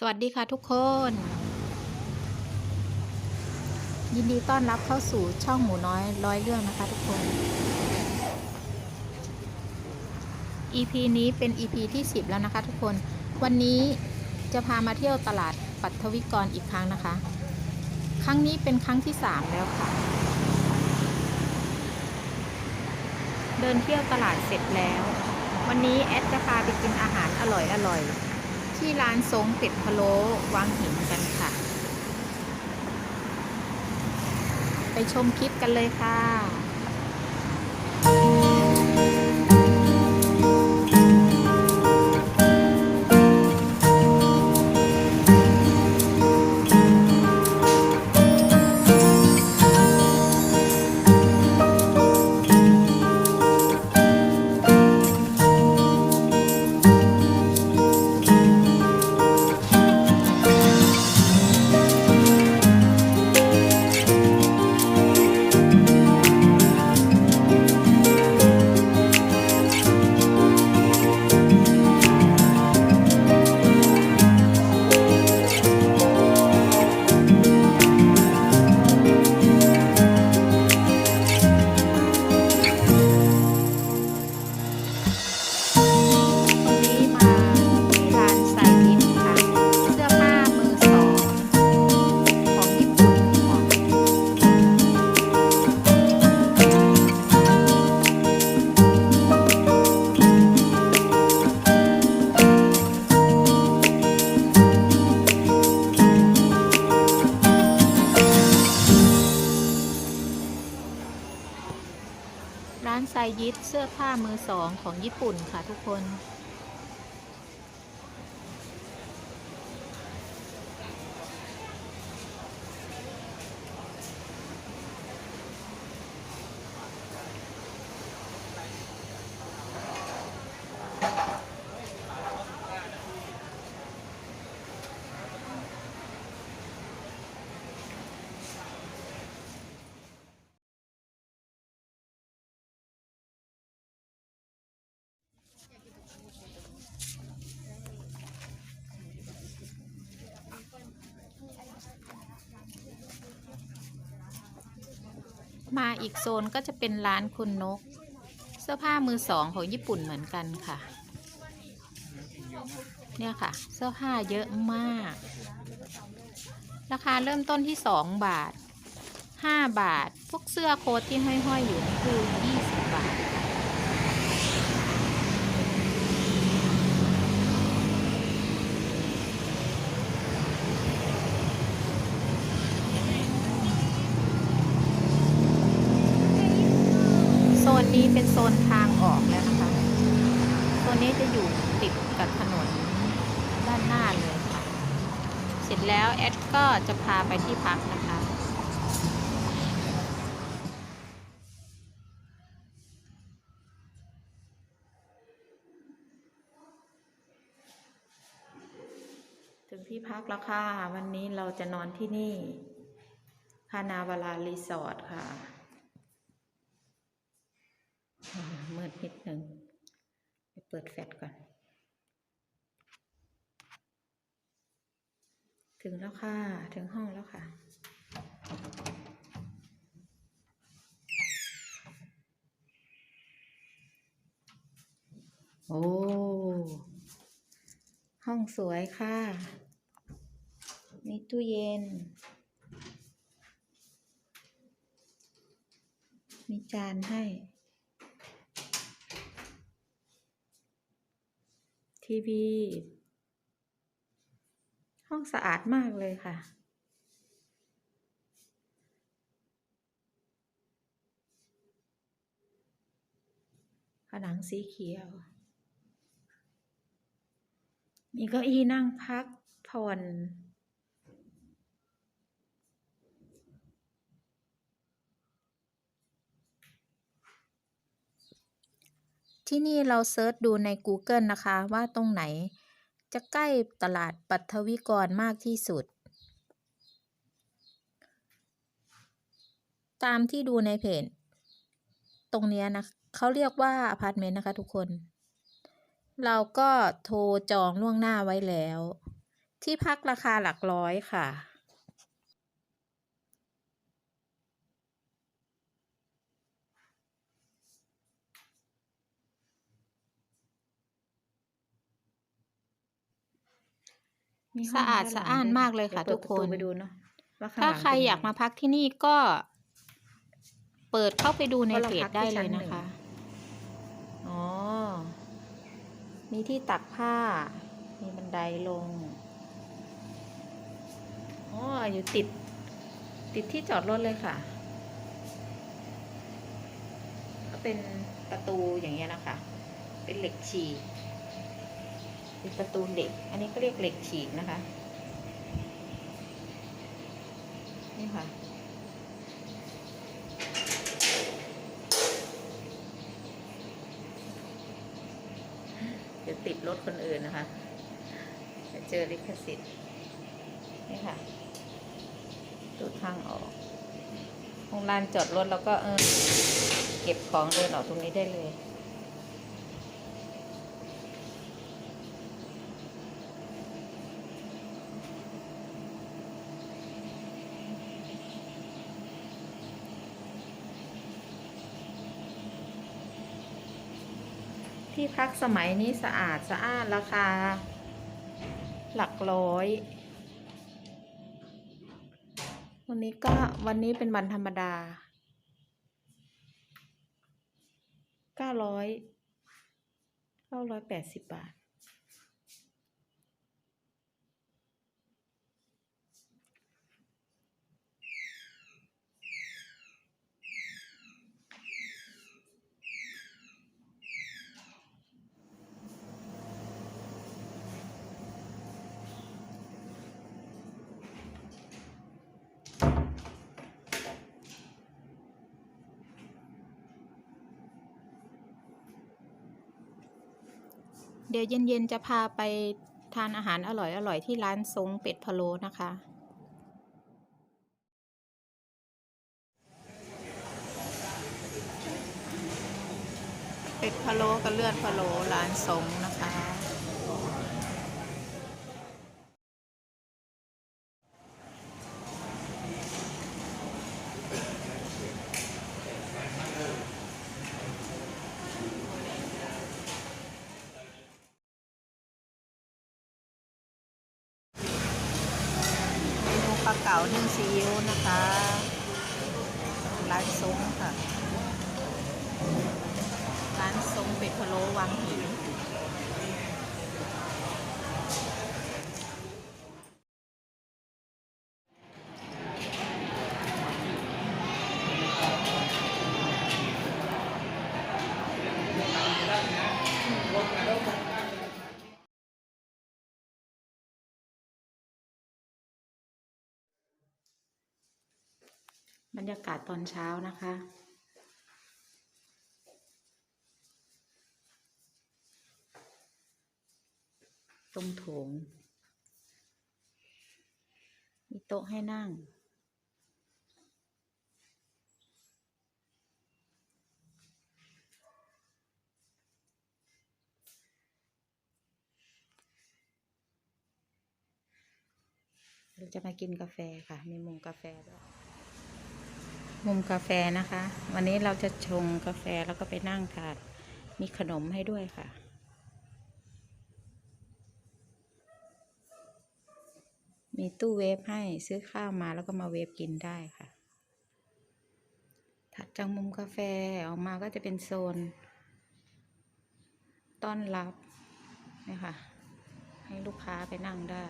สวัสดีค่ะทุกคน ยินดีต้อนรับเข้าสู่ช่องหมูน้อยร้อยเรื่องนะคะทุกคน EP นี้เป็น EP ที่ 10 แล้วนะคะทุกคน วันนี้จะพามาเที่ยวตลาดปัทวิกรอีกครั้งนะคะ ครั้งนี้เป็นครั้งที่ 3 แล้วค่ะ เดินเที่ยวตลาดเสร็จแล้ว วันนี้แอดจะพาไปกินอาหารอร่อยๆ ที่ร้านทรงเป็ดพะโล้วังหินกันค่ะ ไปชมคลิปกันเลยค่ะ ร้านไซยิดเสื้อผ้ามือสองของญี่ปุ่นค่ะทุกคน มาอีกโซนก็จะเป็นร้านคุณนก เสื้อผ้ามือสองของญี่ปุ่นเหมือนกันค่ะ เนี่ยค่ะ เสื้อผ้าเยอะมาก ราคาเริ่มต้นที่ 2 บาท 5 บาท พวกเสื้อโค้ทที่ห้อยๆอยู่นี่คือ20 บาทค่ะ โซ นี้เป็นโซนทางออกแล้วนะคะ โซนนี้จะอยู่ติดกับถนนด้านหน้าเลยค่ะ เสร็จแล้วแอดก็จะพาไปที่พักนะคะ ถึงที่พักแล้วค่ะ วันนี้เราจะนอนที่นี่พานาวาลารีสอร์ทค่ะ อ่ามื ดนิดหนึ่งไปเปิดแฟลชก่อน ถึงแล้วค่ะ ถึงห้องแล้วค่ะ โอ้ ห้องสวยค่ะ มีตู้เย็น มีจานให้ ทีวี ห้องสะอาดมากเลยค่ะ ผนังสีเขียว มีเก้าอี้นั่งพักผ่อน ที่นี่เราเซิร์ชดูใน Google นะคะว่าตรงไหน จะใกล้ตลาดปัทวิกรมากที่สุด ตามที่ดูในเพจตรงนี้นะเขาเรียกว่าอพาร์ตเมนต์นะคะทุกคน เราก็โทรจองล่วงหน้าไว้แล้ว ที่พักราคาหลักร้อยค่ะ มีห้งสะอาดด้นหลังสะอ้านด้วยมากเลยค่ะดี๋วทุปิดกคนประไปดูเนาะว่าข้งถ้าหลังใครเป็นงอยากมาพักที่นี่ก็เปิดเข้าไปดูในเพราะเราเพจพักที่ได้ชั้เลยนหนึ่นะงคะ อ๋อ มีที่ตักผ้า มีบันไดลง อ๋อ อยู่ติด ติดที่จอดรถเลยค่ะ ก็เป็นประตูอย่างเงี้ยนะคะ เป็นเหล็กฉีก เป็นประตูเหล็ก อันนี้ก็เรียกเหล็กฉีกนะคะ นี่ค่ะ เดี๋ยวติดรถคนอื่นนะคะเดี๋ยวเจอลิขสิทธิ์ นี่ค่ะตูทางออกตรงลานจอดรถแล้วก็เออเก็บของเดินออกตรงนี้ได้เลย ที่พักสมัยนี้สะอาดสะอาดราคา หลักร้อย วันนี้ก็วันนี้เป็นวันธรรมดาเก้าร้อยเก้าร้อยแปดสิบบาท เดี๋ยวเย็นๆจะพาไปทานอาหารอร่อยๆที่ร้านซงเป็ดพะโล้นะคะ เป็ดพะโล้กับเลือดพะโล้ร้านซงนะคะ เมนู ปลาเก๋านึ่งซีอิ๊วนะคะร้านซงค่ะ ร้านซงเป็ดพะโล้วังหิน บรรยากาศตอนเช้านะคะ ตรงโถง มีโต๊ะให้นั่ง เราจะมากินกาแฟค่ะ มีมุมกาแฟด้วย มุมกาแฟนะคะ วันนี้เราจะชงกาแฟแล้วก็ไปนั่งทานมีขนมให้ด้วยค่ะ มีตู้เวฟให้ซื้อข้าวมาแล้วก็มาเวฟกินได้ค่ะ ถัดจากมุมกาแฟออกมาก็จะเป็นโซน ต้อนรับนะคะให้ลูกค้าไปนั่งได้